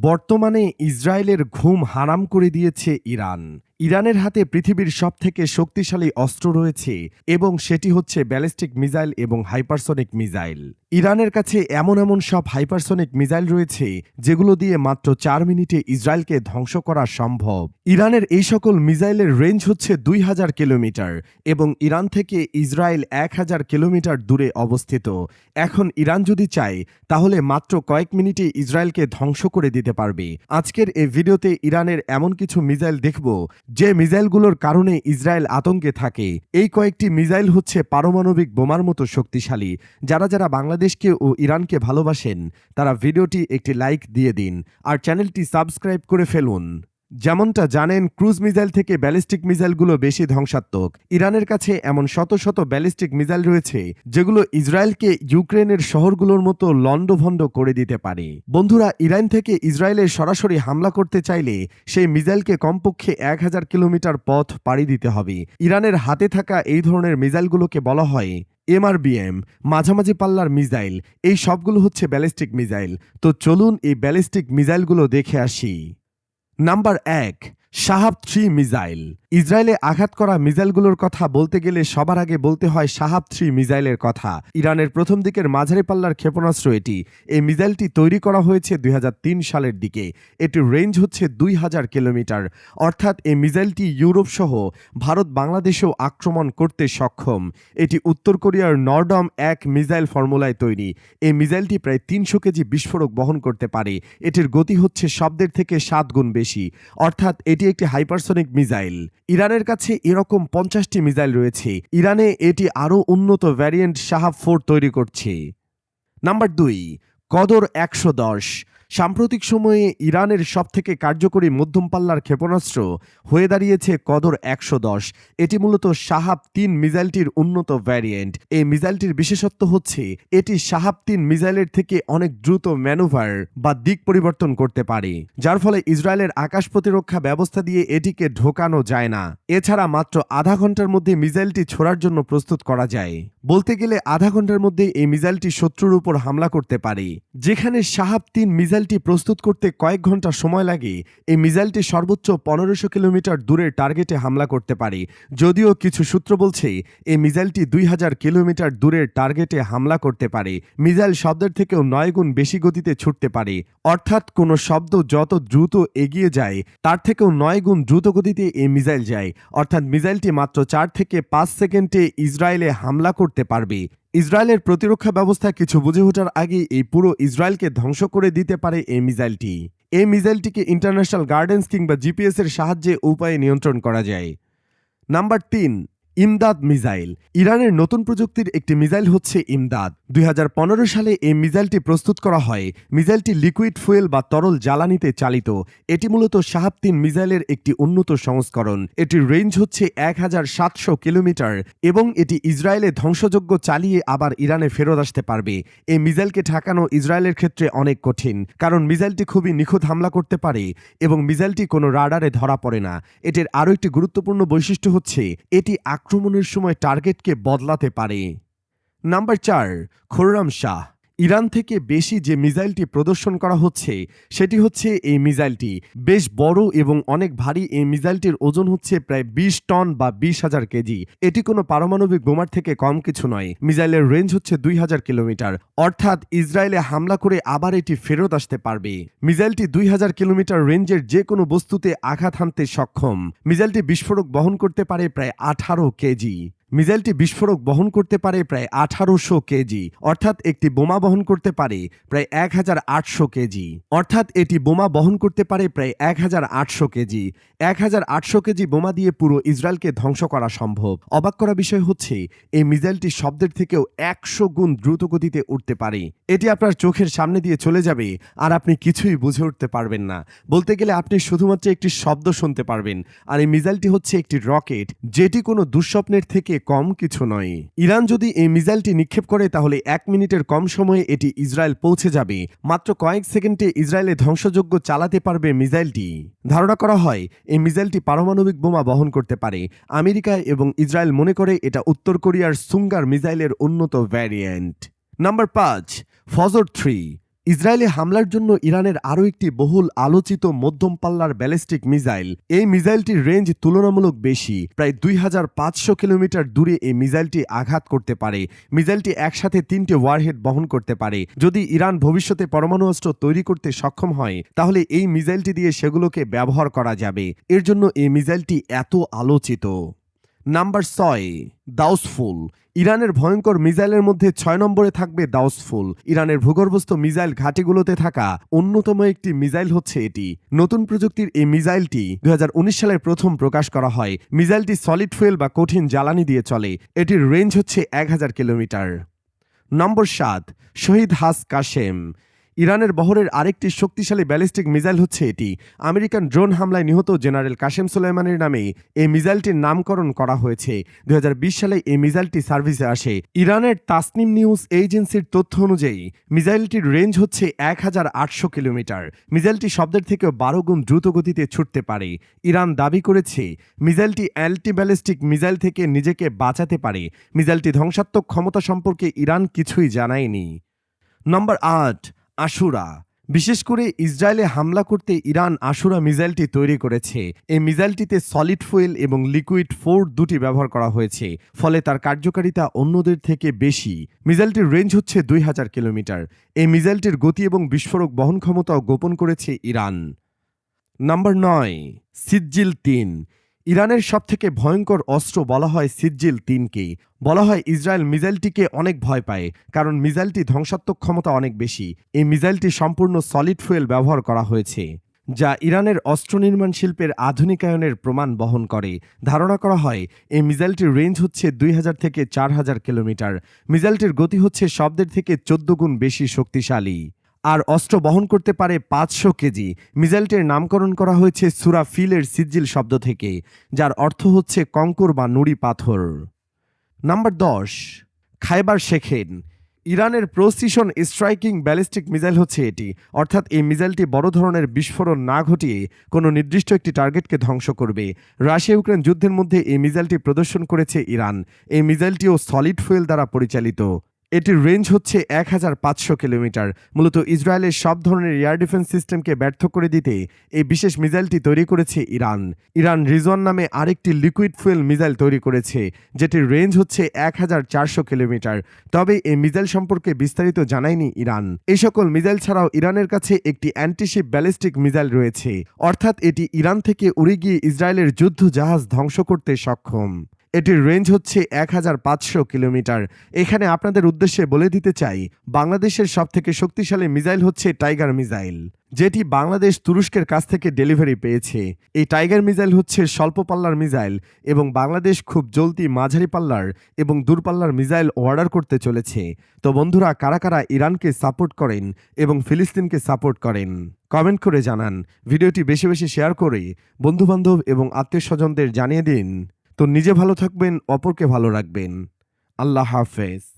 বর্তমানে ইসরায়েলের ঘুম হারাম করে দিয়েছে ইরান। ইরানের হাতে পৃথিবীর সবথেকে শক্তিশালী অস্ত্র রয়েছে এবং সেটি হচ্ছে ব্যালিস্টিক মিসাইল এবং হাইপারসনিক মিসাইল। ইরানের কাছে এমন এমন সব হাইপারসনিক মিসাইল রয়েছে যেগুলো দিয়ে মাত্র চার মিনিটে ইসরায়েলকে ধ্বংস করা সম্ভব। ইরানের এই সকল মিসাইলের রেঞ্জ হচ্ছে দুই হাজার কিলোমিটার এবং ইরান থেকে ইসরায়েল এক হাজার কিলোমিটার দূরে অবস্থিত। এখন ইরান যদি চায়, তাহলে মাত্র কয়েক মিনিটে ইসরায়েলকে ধ্বংস করে দিতে পারবে। আজকের এই ভিডিওতে ইরানের এমন কিছু মিসাইল দেখব যে মিসাইলগুলোর কারণে ইসরায়েল আতঙ্কে থাকে। এই কয়েকটি মিসাইল হচ্ছে পারমাণবিক বোমার মতো শক্তিশালী। যারা যারা বাংলাদেশকে ও ইরানকে ভালোবাসেন, তারা ভিডিওটি একটি লাইক দিয়ে দিন। আর চ্যানেলটি সাবস্ক্রাইব করে ফেলুন। যেমনটা জানেন, ক্রুজ মিসাইল থেকে ব্যালিস্টিক মিসাইলগুলো বেশি ধ্বংসাত্মক। ইরানের কাছে এমন শত শত ব্যালিস্টিক মিসাইল রয়েছে, যেগুলো ইসরায়েলকে ইউক্রেনের শহরগুলোর মতো লণ্ডভণ্ড করে দিতে পারে। বন্ধুরা, ইরান থেকে ইসরায়েলের সরাসরি হামলা করতে চাইলে সেই মিসাইলকে কমপক্ষে এক হাজার কিলোমিটার পথ পাড়ি দিতে হবে। ইরানের হাতে থাকা এই ধরনের মিসাইলগুলোকে বলা হয় এমআরবিএম, মাঝামাঝি পাল্লার মিসাইল। এই সবগুলো হচ্ছে ব্যালিস্টিক মিসাইল। তো চলুন এই ব্যালিস্টিক মিসাইলগুলো দেখে আসি। নাম্বার এক শাহাব থ্রি মিসাইল ইসরায়েলে আঘাত করা মিসাইলগুলোর কথা বলতে গেলে সবার আগে বলতে হয় শাহাব থ্রি মিসাইলের কথা। ইরানের প্রথম দিকের মাঝারি পাল্লার ক্ষেপণাস্ত্র এটি। এই মিসাইলটি তৈরি করা হয়েছে দুই সালের দিকে। এটির রেঞ্জ হচ্ছে দুই হাজার কিলোমিটার। অর্থাৎ এই মিসাইলটি ইউরোপ সহ ভারত বাংলাদেশেও আক্রমণ করতে সক্ষম। এটি উত্তর কোরিয়ার নর্ডম এক মিসাইল ফর্মুলায় তৈরি। এই মিসাইলটি প্রায় তিনশো কেজি বিস্ফোরক বহন করতে পারে। এটির গতি হচ্ছে শব্দের থেকে সাত গুণ বেশি। অর্থাৎ এটি একটি হাইপারসনিক মিসাইল। ইরানের কাছে এরকম পঞ্চাশটি মিসাইল রয়েছে। ইরানে এটি আরও উন্নত ভ্যারিয়েন্ট শাহাব ফোর তৈরি করছে। নাম্বার দুই, কদর একশো দশ। সাম্প্রতিক সময়ে ইরানের সবথেকে কার্যকরী মধ্যম পাল্লার ক্ষেপণাস্ত্র হয়ে দাঁড়িয়েছে কদর একশো দশ। এটি মূলত সাহাব তিন মিসাইলটির উন্নত ভ্যারিয়েন্ট। এই মিসাইলটির বিশেষত্ব হচ্ছে, এটি সাহাব তিন মিসাইলের থেকে অনেক দ্রুত ম্যানুভার বা দিক পরিবর্তন করতে পারে, যার ফলে ইসরায়েলের আকাশ প্রতিরক্ষা ব্যবস্থা দিয়ে এটিকে ঢোকানো যায় না। এছাড়া মাত্র আধা ঘণ্টার মধ্যে মিসাইলটি ছোড়ার জন্য প্রস্তুত করা যায়। বলতে গেলে আধা ঘণ্টার মধ্যে এই মিসাইলটি শত্রুর উপর হামলা করতে পারে, যেখানে সাহাব তিন মিসাইলটি প্রস্তুত করতে কয়েক ঘণ্টা সময় লাগে। এই মিসাইলটি সর্বোচ্চ পনেরোশো কিলোমিটার দূরের টার্গেটে হামলা করতে পারে। যদিও কিছু সূত্র বলছে, এই মিসাইলটি দুই হাজার কিলোমিটার দূরের টার্গেটে হামলা করতে পারে। মিসাইল শব্দের থেকেও নয় গুণ বেশি গতিতে ছুটতে পারে। অর্থাৎ কোনো শব্দ যত দ্রুত এগিয়ে যায়, তার থেকেও নয় গুণ দ্রুত গতিতে এই মিসাইল যায়। অর্থাৎ মিসাইলটি মাত্র চার থেকে পাঁচ সেকেন্ডে ইসরায়েলে হামলা করতে পারবে। ইসরায়েলের প্রতিরক্ষা ব্যবস্থা কিছু বুঝে ওঠার আগে এই পুরো ইসরায়েলকে ধ্বংস করে দিতে পারে এই মিসাইলটি। এই মিসাইলটিকে ইন্টারন্যাশনাল গার্ডেন্স কিংবা জিপিএস এর সাহায্যে উপায়ে নিয়ন্ত্রণ করা যায়। নাম্বার তিন ইমদাদ মিসাইল ইরানের নতুন প্রযুক্তির একটি মিসাইল হচ্ছে ইমদাদ। দুই হাজার পনেরো সালে এই মিসাইলটি প্রস্তুত করা হয়। মিসাইলটি লিকুইড ফুয়েল বা তরল জ্বালানিতে চালিত। এটি মূলত সাহাব তিন মিসাইলের একটি উন্নত সংস্করণ। এটির রেঞ্জ হচ্ছে এক হাজার সাতশো কিলোমিটার এবং এটি ইসরায়েলে ধ্বংসযোগ্য চালিয়ে আবার ইরানে ফেরত আসতে পারবে। এই মিসাইলকে ঠেকানো ইসরায়েলের ক্ষেত্রে অনেক কঠিন, কারণ মিসাইলটি খুবই নিখুঁত হামলা করতে পারে এবং মিসাইলটি কোনো রাডারে ধরা পড়ে না। এটির আরও একটি গুরুত্বপূর্ণ বৈশিষ্ট্য হচ্ছে, এটি আক্রমণের সময় টার্গেটকে বদলাতে পারে। নাম্বার চার খোররাম শাহ। ইরান থেকে বেশি যে মিসাইলটি প্রদর্শন করা হচ্ছে, সেটি হচ্ছে এই মিসাইলটি। বেশ বড় এবং অনেক ভারী এই মিসাইলটির ওজন হচ্ছে প্রায় বিশ টন বা বিশ হাজার কেজি। এটি কোনো পারমাণবিক বোমার থেকে কম কিছু নয়। মিসাইলের রেঞ্জ হচ্ছে দুই হাজার কিলোমিটার। অর্থাৎ ইসরায়েলে হামলা করে আবার এটি ফেরত আসতে পারবে। মিসাইলটি দুই হাজার কিলোমিটার রেঞ্জের যে কোনো বস্তুতে আঘাত হানতে সক্ষম। মিসাইলটি বিস্ফোরক বহন করতে পারে প্রায় আঠারো কেজি। মিসাইলটি বিস্ফোরক বহন করতে পারে প্রায় আঠারোশো কেজি, অর্থাৎ একটি বোমা বহন করতে পারে প্রায় এক হাজার আটশো কেজি। অর্থাৎ এটি বোমা বহন করতে পারে প্রায় এক হাজার আটশো কেজি। এক হাজার আটশো কেজি বোমা দিয়ে পুরো ইসরায়েলকে ধ্বংস করা সম্ভব। অবাক করা বিষয় হচ্ছে, এই মিসাইলটি শব্দের থেকেও একশো গুণ দ্রুত গতিতে উঠতে পারে। এটি আপনার চোখের সামনে দিয়ে চলে যাবে আর আপনি কিছুই বুঝে উঠতে পারবেন না। বলতে গেলে আপনি শুধুমাত্র একটি শব্দ শুনতে পারবেন। আর এই মিসাইলটি হচ্ছে একটি রকেট, যেটি কোনো দুঃস্বপ্নের থেকে কম কিছু নয়। ইরান যদি এই মিসাইলটি নিক্ষেপ করে, তাহলে এক মিনিটের কম সময়ে এটি ইসরায়েল পৌঁছে যাবে। মাত্র কয়েক সেকেন্ডে ইসরায়েলে ধ্বংসযোগ্য চালাতে পারবে মিসাইলটি। ধারণা করা হয়, এই মিসাইলটি পারমাণবিক বোমা বহন করতে পারে। আমেরিকা এবং ইসরায়েল মনে করে এটা উত্তর কোরিয়ার সুঙ্গার মিসাইলের উন্নত ভ্যারিয়েন্ট। নাম্বার পাঁচ, ফজর থ্রি। ইসরায়েলে হামলার জন্য ইরানের আরও একটি বহুল আলোচিত মধ্যম পাল্লার ব্যালিস্টিক মিসাইল। এই মিসাইলটির রেঞ্জ তুলনামূলক বেশি। প্রায় দুই হাজার পাঁচশো কিলোমিটার দূরে এই মিসাইলটি আঘাত করতে পারে। মিসাইলটি একসাথে তিনটে ওয়ারহেড বহন করতে পারে। যদি ইরান ভবিষ্যতে পরমাণু অস্ত্র তৈরি করতে সক্ষম হয়, তাহলে এই মিসাইলটি দিয়ে সেগুলোকে ব্যবহার করা যাবে। এর জন্য এই মিসাইলটি এত আলোচিত। নাম্বার ছয়, দাউসফুল। ইরানের ভয়ঙ্কর মিসাইলের মধ্যে ছয় নম্বরে থাকবে দাউসফুল। ইরানের ভূগর্ভস্থ মিসাইল ঘাঁটিগুলোতে থাকা অন্যতম একটি মিসাইল হচ্ছে এটি। নতুন প্রযুক্তির এই মিসাইলটি দু হাজার উনিশ সালের প্রথম প্রকাশ করা হয়। মিসাইলটি সলিড ফুয়েল বা কঠিন জ্বালানি দিয়ে চলে। এটির রেঞ্জ হচ্ছে এক হাজার কিলোমিটার। নম্বর সাত, শহীদ হাস কাশেম। ইরানের বহরের আরেকটি শক্তিশালী ব্যালিস্টিক মিসাইল হচ্ছে এটি। আমেরিকান ড্রোন হামলায় নিহত জেনারেল কাশেম সুলাইমানের নামে এই মিসাইলটির নামকরণ করা হয়েছে। দু হাজার বিশ সালে এই মিসাইলটি সার্ভিসে আসে। ইরানের তাসনিম নিউজ এজেন্সির তথ্য অনুযায়ী, মিসাইলটির রেঞ্জ হচ্ছে এক হাজার আটশো কিলোমিটার। মিসাইলটি শব্দের থেকেও বারো গুণ দ্রুত গতিতে ছুটতে পারে। ইরান দাবি করেছে, মিসাইলটি অ্যান্টি ব্যালিস্টিক মিসাইল থেকে নিজেকে বাঁচাতে পারে। মিসাইলটি ধ্বংসাত্মক ক্ষমতা সম্পর্কে ইরান কিছুই জানায়নি। নম্বর আট আশুরা। বিশেষ করে ইসরায়েলে হামলা করতে ইরান আশুরা মিসাইলটি তৈরি করেছে। এই মিসাইলটিতে সলিড ফুয়েল এবং লিকুইড ফোর দুটি ব্যবহার করা হয়েছে, ফলে তার কার্যকারিতা অন্যদের থেকে বেশি। মিসাইলটির রেঞ্জ হচ্ছে দুই হাজার কিলোমিটার। এই মিসাইলটির গতি এবং বিস্ফোরক বহন ক্ষমতাও গোপন করেছে ইরান। নাম্বার নয়, সিজ্জিল তিন। ইরানের সবথেকে ভয়ঙ্কর অস্ত্র বলা হয় সিজ্জিল তিনকে বলা হয় ইসরায়েল মিসাইলটিকে অনেক ভয় পায়, কারণ মিসাইলটি ধ্বংসাত্মক ক্ষমতা অনেক বেশি। এই মিসাইলটি সম্পূর্ণ সলিড ফুয়েল ব্যবহার করা হয়েছে, যা ইরানের অস্ত্র নির্মাণ শিল্পের আধুনিকায়নের প্রমাণ বহন করে। ধারণা করা হয়, এই মিসাইলটির রেঞ্জ হচ্ছে দুই হাজার থেকে চার হাজার কিলোমিটার। মিসাইলটির গতি হচ্ছে শব্দের থেকে চোদ্দ গুণ বেশি শক্তিশালী। আর অস্ত্র বহন করতে পারে পাঁচশো কেজি। মিসাইলটির নামকরণ করা হয়েছে সুরা ফিলের সিজ্জিল শব্দ থেকে, যার অর্থ হচ্ছে কঙ্কর বা নুড়ি পাথর। নাম্বার দশ, খাইবার শেখেন। ইরানের প্রসিশন স্ট্রাইকিং ব্যালিস্টিক মিসাইল হচ্ছে এটি, অর্থাৎ এই মিসাইলটি বড় ধরনের বিস্ফোরণ না ঘটিয়ে কোনো নির্দিষ্ট একটি টার্গেটকে ধ্বংস করবে। রাশিয়া ইউক্রেন যুদ্ধের মধ্যে এই মিসাইলটি প্রদর্শন করেছে ইরান। এই মিসাইলটিও সলিড ফুয়েল দ্বারা পরিচালিত। এটির রেঞ্জ হচ্ছে এক হাজার পাঁচশো কিলোমিটার। মূলত ইসরায়েলের সব ধরনের এয়ার ডিফেন্স সিস্টেমকে ব্যর্থ করে দিতে এই বিশেষ মিসাইলটি তৈরি করেছে ইরান। ইরান রিজন নামে আরেকটি লিকুইড ফুয়েল মিসাইল তৈরি করেছে, যেটির রেঞ্জ হচ্ছে এক হাজার চারশো কিলোমিটার। তবে এই মিসাইল সম্পর্কে বিস্তারিত জানায়নি ইরান। এই সকল মিসাইল ছাড়াও ইরানের কাছে একটি অ্যান্টিশিপ ব্যালিস্টিক মিসাইল রয়েছে। অর্থাৎ এটি ইরান থেকে উড়ে গিয়ে ইসরায়েলের যুদ্ধ জাহাজ ধ্বংস করতে সক্ষম। এটির রেঞ্জ হচ্ছে এক হাজার পাঁচশো কিলোমিটার। এখানে আপনাদের উদ্দেশ্যে বলে দিতে চাই, বাংলাদেশের সব থেকে শক্তিশালী মিসাইল হচ্ছে টাইগার মিসাইল, যেটি বাংলাদেশ তুরস্কের কাছ থেকে ডেলিভারি পেয়েছে। এই টাইগার মিসাইল হচ্ছে স্বল্প পাল্লার মিসাইল এবং বাংলাদেশ খুব জলদি মাঝারি পাল্লার এবং দূরপাল্লার মিসাইল অর্ডার করতে চলেছে। তো বন্ধুরা, কারা কারা ইরানকে সাপোর্ট করেন এবং ফিলিস্তিনকে সাপোর্ট করেন, কমেন্ট করে জানান। ভিডিওটি বেশি বেশি শেয়ার করে বন্ধুবান্ধব এবং আত্মীয় স্বজনদের জানিয়ে দিন। তো নিজে ভালো থাকবেন অপরকে ভালো রাখবেন। আল্লাহ হাফেজ।